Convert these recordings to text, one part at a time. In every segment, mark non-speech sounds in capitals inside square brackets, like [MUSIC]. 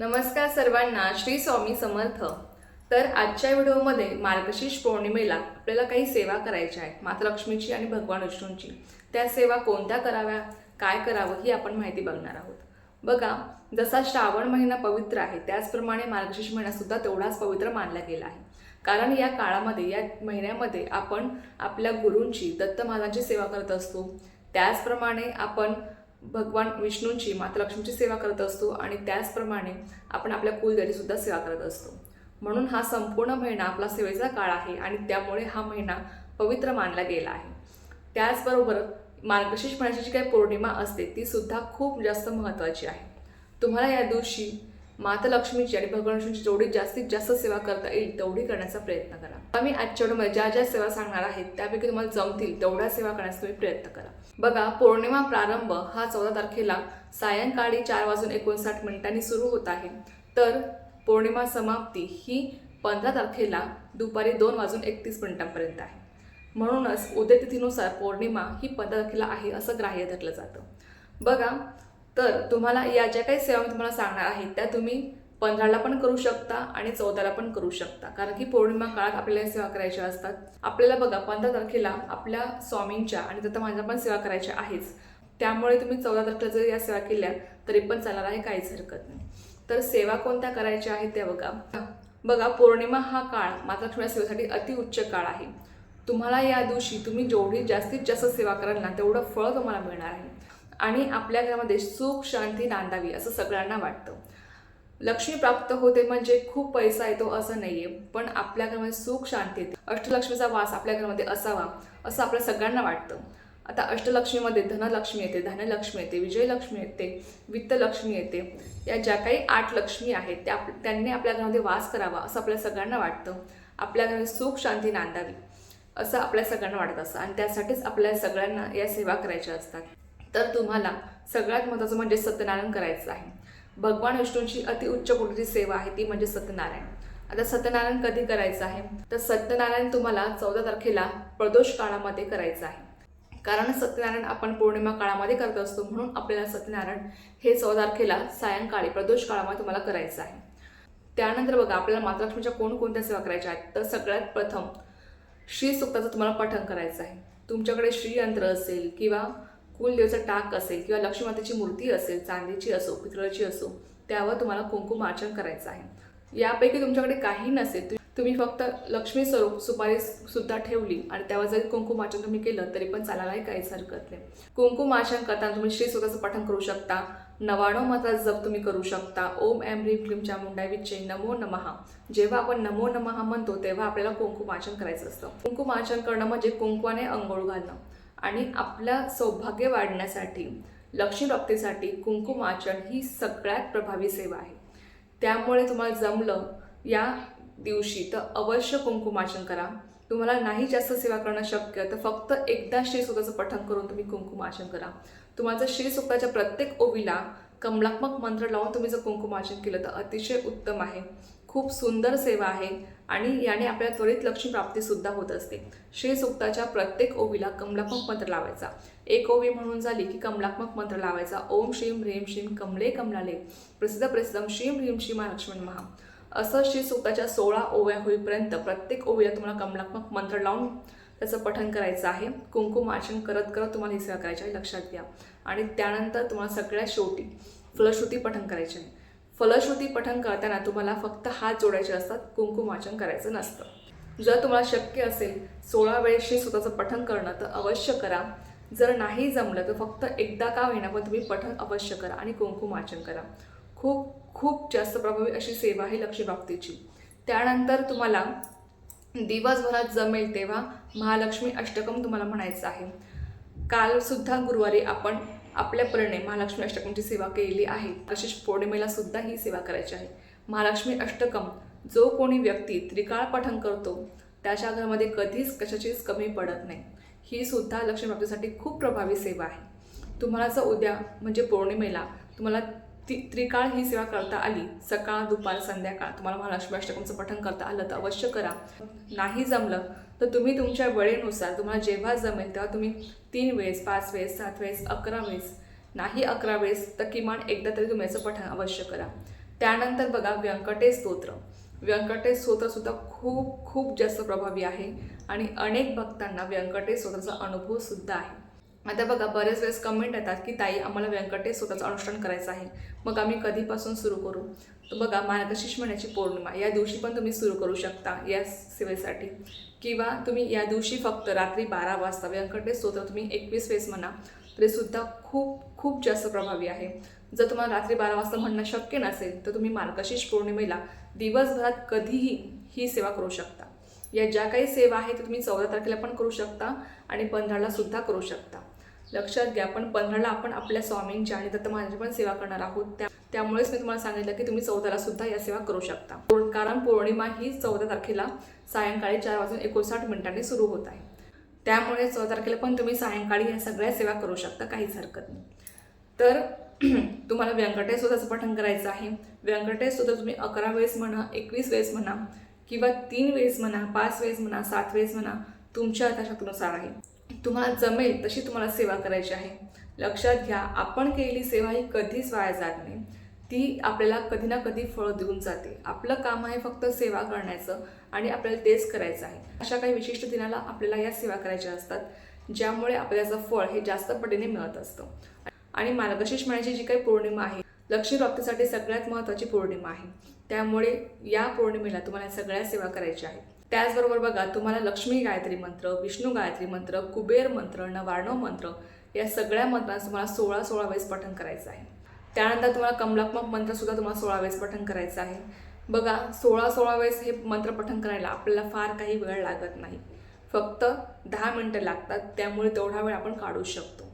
नमस्कार सर्वांना श्री स्वामी समर्थ. तर आजच्या व्हिडिओमध्ये मार्गशीर्ष पौर्णिमेला आपल्याला काही सेवा करायच्या आहेत माता लक्ष्मीची आणि भगवान विष्णूंची. त्या सेवा कोणत्या कराव्या काय करावं ही आपण माहिती बघणार आहोत. बघा जसा श्रावण महिना पवित्र आहे त्याचप्रमाणे मार्गशीर्ष महिनासुद्धा तेवढाच पवित्र मानला गेला आहे. कारण या काळामध्ये या महिन्यामध्ये आपण आपल्या गुरूंची दत्त महाराजांची सेवा करत असतो. त्याचप्रमाणे आपण भगवान विष्णूंची माता लक्ष्मीची सेवा करत असतो आणि त्याचप्रमाणे आपण आपल्या कुलदेवीसुद्धा सेवा करत असतो. म्हणून हा संपूर्ण महिना आपला सेवेचा काळ आहे आणि त्यामुळे हा महिना पवित्र मानला गेला आहे. त्याचबरोबर मार्गशीर्ष महिन्याची जी काही पौर्णिमा असते ती सुद्धा खूप जास्त महत्त्वाची आहे. तुम्हाला या दिवशी माता लक्ष्मीची आणि भगवान विष्णूची जेवढी जास्तीत जास्त सेवा करता येईल तेवढी करण्याचा प्रयत्न करा. आम्ही आजच्या व्हिडिओमध्ये ज्या ज्या सेवा सांगणार आहेत त्यापैकी तुम्हाला जमतील तेवढ्या सेवा करण्याचा तुम्ही प्रयत्न करा. बघा पौर्णिमा प्रारंभ हा चौदा तारखेला सायंकाळी चार वाजून एकोणसाठ मिनिटांनी सुरू होत आहे. तर पौर्णिमा समाप्ती ही पंधरा तारखेला दुपारी दोन वाजून एकतीस मिनिटांपर्यंत आहे. म्हणूनच उदयतिथीनुसार पौर्णिमा ही पंधरा तारखेला आहे असं ग्राह्य धरलं जातं. बघा तर तुम्हाला या ज्या काही सेवा मी तुम्हाला सांगणार आहे त्या तुम्ही पंधराला पण करू शकता आणि चौदाला पण करू शकता. कारण की पौर्णिमा काळात आपल्याला या सेवा करायच्या असतात. आपल्याला बघा पंधरा तारखेला आपल्या स्वामींच्या आणि तर माझ्या पण सेवा करायच्या आहेच. त्यामुळे तुम्ही चौदा तारखेला जर या सेवा केल्या तरी पण चालणार आहे काहीच हरकत नाही. तर सेवा कोणत्या करायच्या आहेत त्या बघा. बघा पौर्णिमा हा काळ माता लक्ष्मी सेवेसाठी अतिउच्च काळ आहे. तुम्हाला या दिवशी तुम्ही जेवढी जास्तीत जास्त सेवा कराल ना तेवढं फळ तुम्हाला मिळणार आहे. आणि आपल्या घरामध्ये सुख शांती नांदावी असं सगळ्यांना वाटतं. लक्ष्मी प्राप्त होते म्हणजे खूप पैसा येतो असं नाहीये पण आपल्या घरामध्ये सुख शांती येते. अष्टलक्ष्मीचा वास आपल्या घरामध्ये असावा असं आपल्या सगळ्यांना वाटतं. आता अष्टलक्ष्मीमध्ये धनलक्ष्मी येते धनलक्ष्मी येते विजयलक्ष्मी येते वित्तलक्ष्मी येते. या ज्या काही आठ लक्ष्मी आहेत त्या त्यांनी आपल्या घरामध्ये वास करावा असं आपल्या सगळ्यांना वाटतं. आपल्या घरामध्ये सुख शांती नांदावी असं आपल्या सगळ्यांना वाटत असतं. आणि त्यासाठीच आपल्या सगळ्यांना या सेवा करायच्या असतात. तर तुम्हाला सगळ्यात महत्त्वाचं म्हणजे सत्यनारायण करायचं आहे. भगवान विष्णूंची अतिउच्च कोटीची सेवा आहे ती म्हणजे सत्यनारायण. आता सत्यनारायण कधी करायचं आहे? तर सत्यनारायण तुम्हाला चौदा तारखेला प्रदोष काळामध्ये करायचं आहे. कारण सत्यनारायण आपण पौर्णिमा काळामध्ये करत असतो म्हणून आपल्याला सत्यनारायण हे चौदा तारखेला सायंकाळी प्रदोष काळामध्ये तुम्हाला करायचं आहे. त्यानंतर बघा आपल्याला मातलक्ष्मीच्या कोणकोणत्या सेवा करायच्या आहेत? तर सगळ्यात प्रथम श्री सुक्ताचं तुम्हाला पठण करायचं आहे. तुमच्याकडे श्रीयंत्र असेल किंवा कुलदेवचा टाक असेल किंवा लक्ष्मी मातेची मूर्ती असेल चांदीची असो पितळाची असो त्यावर तुम्हाला कुंकुमार्चन करायचं आहे. यापैकी तुमच्याकडे काही नसेल तुम्ही फक्त लक्ष्मी स्वरूप सुपारी सुद्धा ठेवली आणि त्यावर जरी कुंकुमार्चन तुम्ही केलं तरी पण चालायला काहीच हरकत नाही. कुंकुमार्चन करताना तुम्ही श्री स्वतःचं पठण करू शकता. नवाणव माता जप तुम्ही करू शकता. ओम एम ह्रीम क्लीम चामुंडा विच्चे नमो नमहा. जेव्हा आपण नमो नमहा म्हणतो तेव्हा आपल्याला कुंकुमार्चन करायचं असतं. कुंकुमार्चन करणं म्हणजे कुंकवाने अंघोळ घालणं. आणि आपलं सौभाग्य वाढण्यासाठी लक्ष्मीप्राप्तीसाठी कुंकुमाचन ही सगळ्यात प्रभावी सेवा आहे. त्यामुळे तुम्हाला जमलं या दिवशी तर अवश्य कुंकुमाचन करा. तुम्हाला नाही जास्त सेवा करणं शक्य तर फक्त एकदा श्रीसुक्ताचं पठण करून तुम्ही कुंकुमाचन करा. तुम्हाला जर श्रीसुक्ताच्या प्रत्येक ओवीला कमलात्मक मंत्र लावून तुम्ही जर कुंकुमाचन केलं तर अतिशय उत्तम आहे. खूप सुंदर सेवा आहे. आणि याने आपल्या त्वरित लक्ष्मी प्राप्तीसुद्धा होत असते. श्री सुक्ताच्या प्रत्येक ओवीला कमलात्मक मंत्र लावायचा. एक ओवी म्हणून झाली की कमलात्मक मंत्र लावायचा. ओम श्रीम ह्रीम श्रीम कमले कमलाले. प्रसिद्ध प्रसिद्धम श्रीम ह्रीम श्रीमा लक्ष्मण महा. असं श्री सुक्ताच्या सोळा ओव्या होईपर्यंत प्रत्येक ओवीला तुम्हाला कमलात्मक मंत्र लावून त्याचं पठन करायचं आहे. कुंकुम आचन करत करत तुम्हाला ही सेवा करायची आहे. लक्षात घ्या. आणि त्यानंतर तुम्हाला सगळ्यात शेवटी फलश्रुती पठण करायचे आहे. फलश्रुती पठण करताना तुम्हाला फक्त हात जोडायचे असतात कुंकुमाचन करायचं नसतं. जर तुम्हाला शक्य असेल सोळा वेळेस स्वतःचं पठण करणं तर अवश्य करा. जर नाही जमलं तर फक्त एकदा का होईना पण तुम्ही पठण अवश्य करा आणि कुंकुमार्चन करा. खूप खूप जास्त प्रभावी अशी सेवा आहे लक्ष्मीबाबतीची त्यानंतर तुम्हाला दिवसभरात जमेल तेव्हा महालक्ष्मी अष्टकम तुम्हाला म्हणायचं आहे. कालसुद्धा गुरुवारी आपण आपल्या महालक्ष्मी अष्टकमची सेवा केलेली आहे. तशीच पौर्णिमेला सुद्धा ही सेवा करायची आहे. महालक्ष्मी अष्टकम जो कोणी व्यक्ती त्रिकाळ पठण करतो त्याच्या घरामध्ये कधीच कशाचीच कमी पडत नाही. ही सुद्धा लक्ष्मी प्राप्तीसाठी खूप प्रभावी सेवा आहे. तुम्हाला जर उद्या म्हणजे पौर्णिमेला तुम्हाला ती त्रिकाळ ही सेवा करता आली सकाळ दुपार संध्याकाळ तुम्हाला महालक्ष्मी अष्टकमचं पठण करता आलं तर अवश्य करा. नाही जमलं तर तुम्ही तुमच्या वेळेनुसार तुम्हाला जेव्हा जमेल तेव्हा तुम्ही तीन वेळेस पाच वेळेस सात वेळेस अकरा वेळेस नाही अकरा वेळेस तर किमान एकदा तरी तुम्ही याचं पठण अवश्य करा. त्यानंतर बघा व्यंकटेश स्तोत्र. व्यंकटेश स्तोत्रसुद्धा खूप खूप जास्त प्रभावी आहे आणि अनेक भक्तांना व्यंकटेश स्तोत्राचा अनुभवसुद्धा आहे. आता बघा बरेच वेळेस कमेंट येतात की ताई आम्हाला व्यंकटेश स्वतःचं अनुष्ठान करायचं आहे. मग आम्ही कधीपासून सुरू करू? तर बघा मार्गशीर्ष महिन्याची पौर्णिमा. या दिवशी पण तुम्ही सुरू करू शकता या सेवेसाठी. किंवा तुम्ही या दिवशी फक्त रात्री बारा वाजता व्यंकटेश स्तोत्र तुम्ही एकवीस वेळेस म्हणा तरीसुद्धा खूप खूप जास्त प्रभावी आहे. जर तुम्हाला रात्री बारा वाजता म्हणणं शक्य नसेल तर तुम्ही मार्गशीर्ष पौर्णिमेला दिवसभरात कधीही ही सेवा करू शकता. या ज्या काही सेवा आहेत त्या तुम्ही चौदा तारखेला पण करू शकता आणि पंधराला सुद्धा करू शकता. लक्षात घ्या पण पंधराला आपण आपल्या स्वामींची आणि दत्त महाराजांची पण सेवा करणार आहोत. त्या त्यामुळेच मी तुम्हाला सांगितलं की तुम्ही चौदाला सुद्धा या सेवा करू शकता. कारण पौर्णिमा ही चौदा तारखेला सायंकाळी चार वाजून एकोणसाठ मिनिटांनी सुरू होत आहे. त्यामुळे चौदा तारखेला पण तुम्ही सायंकाळी या सगळ्या सेवा करू शकता काहीच हरकत नाही. तर [CLEARS THROAT] तुम्हाला व्यंकटेश सुद्धा पठण करायचं आहे. व्यंकटेश सुद्धा तुम्ही अकरा वेळेस म्हणा एकवीस वेळेस म्हणा किंवा तीन वेळेस म्हणा पाच वेळेस म्हणा सात वेळेस म्हणा तुमच्या अर्थशास्त्रानुसार आहे. तुम्हाला जमेल तशी तुम्हाला सेवा करायची आहे. लक्षात घ्या आपण केलेली सेवा ही कधीच वाया जात नाही. ती आपल्याला कधी ना कधी फळ देऊन जाते. आपलं काम आहे फक्त सेवा करण्याचं आणि आपल्याला तेच करायचं आहे. अशा काही विशिष्ट दिनाला आपल्याला या सेवा करायच्या असतात ज्यामुळे आपल्याचं फळ हे जास्त पटीने मिळत असतं. आणि मार्गशीर्ष महिन्याची जी काही पौर्णिमा आहे लक्ष्मीप्राप्तीसाठी सगळ्यात महत्त्वाची पौर्णिमा आहे. त्यामुळे या पौर्णिमेला तुम्हाला सगळ्या सेवा करायच्या आहेत. त्याचबरोबर बघा तुम्हाला लक्ष्मी गायत्री मंत्र विष्णू गायत्री मंत्र कुबेर मंत्र नवार्णव मंत्र या सगळ्या मंत्रांचं तुम्हाला सोळा सोळा वेळेस पठण करायचं आहे. त्यानंतर तुम्हाला कमलात्मक मंत्रसुद्धा तुम्हाला सोळा वेळेस पठण करायचं आहे. बघा सोळा सोळा वेळेस हे मंत्र पठण करायला आपल्याला फार काही वेळ लागत नाही. फक्त दहा मिनटं लागतात त्यामुळे तेवढा वेळ आपण काढू शकतो.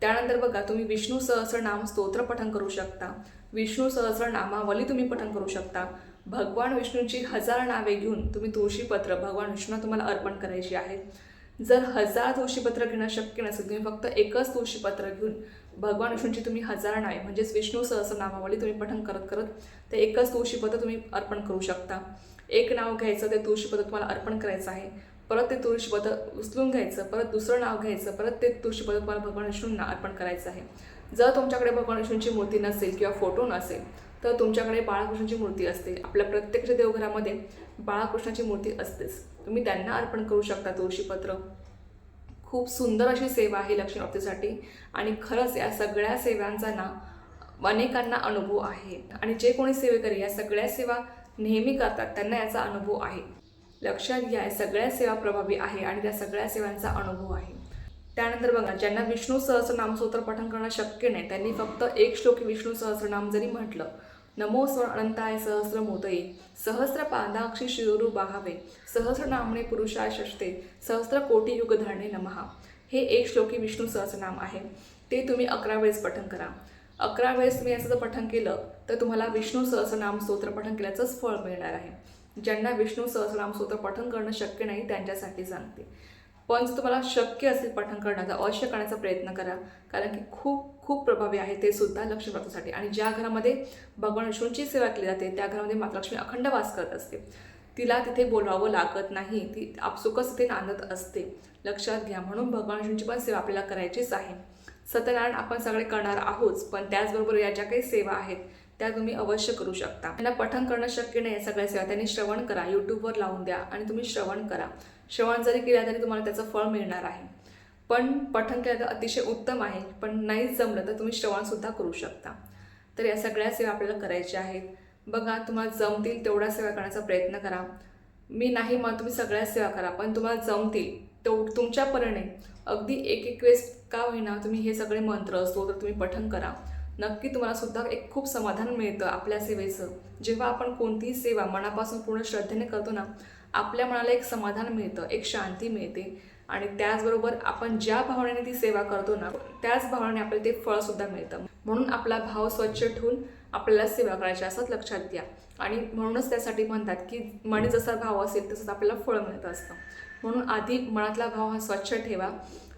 त्यानंतर बघा तुम्ही विष्णू सहस्रनाम स्तोत्र पठण करू शकता. विष्णू सहस्रनामावली तुम्ही पठण करू शकता. भगवान विष्णूंची हजार नावे घेऊन तुम्ही तुळशीपत्र भगवान विष्णूला तुम्हाला अर्पण करायची आहेत जर हजार तुळशीपत्र घेणं शक्य नसेल तुम्ही फक्त एकच तुळशीपत्र घेऊन भगवान विष्णूची तुम्ही हजार नावे म्हणजेच विष्णू सहस्रनामावली तुम्ही पठण करत करत ते एकच तुळशीपत्र तुम्ही अर्पण करू शकता. एक नाव घ्यायचं ते तुळशीपत्र तुम्हाला अर्पण करायचं आहे. परत ते तुळशीपद उचलून घ्यायचं परत दुसरं नाव घ्यायचं परत ते तुळशीपत्र तुम्हाला भगवान विष्णूंना अर्पण करायचं आहे. जर तुमच्याकडे भगवान विष्णूंची मूर्ती नसेल किंवा फोटो नसेल तर तुमच्याकडे बाळकृष्णाची मूर्ती असते. आपल्या प्रत्यक्ष देवघरामध्ये बाळकृष्णाची मूर्ती असतेच. तुम्ही त्यांना अर्पण करू शकता तुळशीपत्र. खूप सुंदर अशी सेवा आहे लक्ष्मी आणि खरंच या सगळ्या सेवांचा ना अनेकांना अनुभव आहे. आणि जे कोणी सेवेकरी या सगळ्या सेवा नेहमी करतात त्यांना याचा अनुभव आहे. लक्षात घ्या सगळ्या सेवा प्रभावी आहे आणि त्या सगळ्या सेवांचा अनुभव आहे. त्यानंतर बघा ज्यांना विष्णू सहस्रनाम स्तोत्र पठण करणं शक्य नाही त्यांनी फक्त एक श्लोकी विष्णू सहस्रनाम जरी म्हटलं नमो स्वर अनंताय सहस्र मोदये सहस्र पादाक्षी शिरोरू बाहावे सहस्रनामणे पुरुषाय षष्टे सहस्र कोटी युग धरणे नमहा. हे एक श्लोकी विष्णू सहस्रनाम आहे. ते तुम्ही अकरा वेळेस पठण करा. अकरा वेळेस तुम्ही याचं जर पठण केलं तर तुम्हाला विष्णू सहस्रनाम स्तोत्र पठण केल्याचंच फळ मिळणार आहे. ज्यांना विष्णू सहस्रनाम स्तोत्र पठण करणं शक्य नाही त्यांच्यासाठी सांगते. पण जर तुम्हाला शक्य असेल पठण करण्याचा अवश्य करण्याचा प्रयत्न करा. कारण की खूप खूप प्रभावी आहे ते सुद्धा लक्ष्मी आणि ज्या घरामध्ये भगवान विष्णूंची सेवा केली जाते त्या घरामध्ये मातलक्ष्मी अखंड वास करत असते. तिला तिथे बोलवावं लागत नाही. ती आपसुकच तिथे नांदत असते. लक्षात घ्या म्हणून भगवान विष्णूंची पण सेवा आपल्याला करायचीच आहे. सत्यनारायण आपण सगळे करणार आहोत पण त्याचबरोबर या ज्या काही सेवा आहेत त्या तुम्ही अवश्य करू शकता. त्यांना पठन करणं शक्य नाही या सगळ्या सेवा. त्यांनी श्रवण करा. यूट्यूबवर लावून द्या आणि तुम्ही श्रवण करा. श्रवण जरी केलं तरी तुम्हाला त्याचं फळ मिळणार आहे. पण पठन केलं तर अतिशय उत्तम आहे. पण नाही जमलं तर तुम्ही श्रवणसुद्धा करू शकता. तर या सगळ्या सेवा आपल्याला करायच्या आहेत. बघा तुम्हाला जमतील तेवढ्या सेवा करण्याचा प्रयत्न करा. मी नाही मग तुम्ही सगळ्या सेवा करा पण तुम्हाला जमतील. तेव तुमच्या परीने अगदी एक एक वेळेस का होईना तुम्ही हे सगळे मंत्र असतो तर तुम्ही पठन करा. नक्की तुम्हाला सुद्धा एक खूप समाधान मिळतं आपल्या सेवेचं. जेव्हा आपण कोणतीही सेवा मनापासून पूर्ण श्रद्धेने करतो ना आपल्या मनाला एक समाधान मिळतं एक शांती मिळते. आणि त्याचबरोबर आपण ज्या भावनेने ती सेवा करतो ना त्याच भावनेने आपल्याला ते फळसुद्धा मिळतं. म्हणून आपला भाव स्वच्छ ठेवून आपल्याला सेवा करायची असंच लक्षात घ्या आणि म्हणूनच त्यासाठी म्हणतात की मनी जसा भाव असेल तसंच आपल्याला फळ मिळत असतं. म्हणून आधी मनातला भाव हा स्वच्छ ठेवा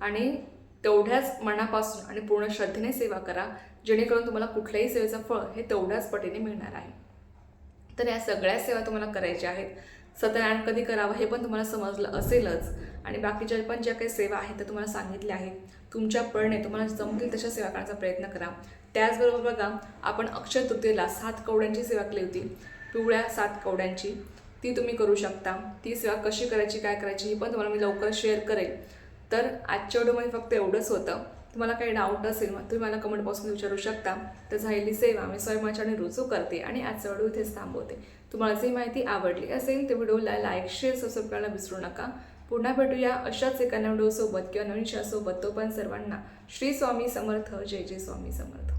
आणि तेवढ्याच मनापासून आणि पूर्ण श्रद्धेने सेवा करा. जेणेकरून तुम्हाला कुठल्याही सेवेचं फळ हे तेवढ्याच पटीने मिळणार आहे. तर या सगळ्या सेवा तुम्हाला करायच्या आहेत. सत्यनारायण कधी करावं हे पण तुम्हाला समजलं असेलच. आणि बाकीच्या पण ज्या काही सेवा आहेत त्या तुम्हाला सांगितल्या आहेत. तुमच्या पळणे तुम्हाला जमतील तशा सेवा करण्याचा प्रयत्न करा. त्याचबरोबर बघा आपण अक्षय तृतीयेला सात कवड्यांची सेवा केली होती. पिवळ्या सात कवड्यांची. ती तुम्ही करू शकता. ती सेवा कशी करायची काय करायची ही पण तुम्हाला मी लवकर शेअर करेल. तर आजच्या व्हिडिओमध्ये फक्त एवढंच होतं. तुम्हाला काही डाऊट असेल मग तुम्ही मला कमेंट बॉक्समध्ये विचारू शकता. तर झालेली सेवा मी स्वयंपाच्याने रुजू करते आणि आजचा व्हिडिओ इथेच थांबवते. तुम्हाला जी माहिती आवडली असेल ते व्हिडिओला लाईक शेअर सबस्क्राईब करायला विसरू नका. पुन्हा भेटूया अशाच एका व्हिडिओसोबत किंवा नवीन शासोबत तो पण सर्वांना श्री स्वामी समर्थ जय जय स्वामी समर्थ.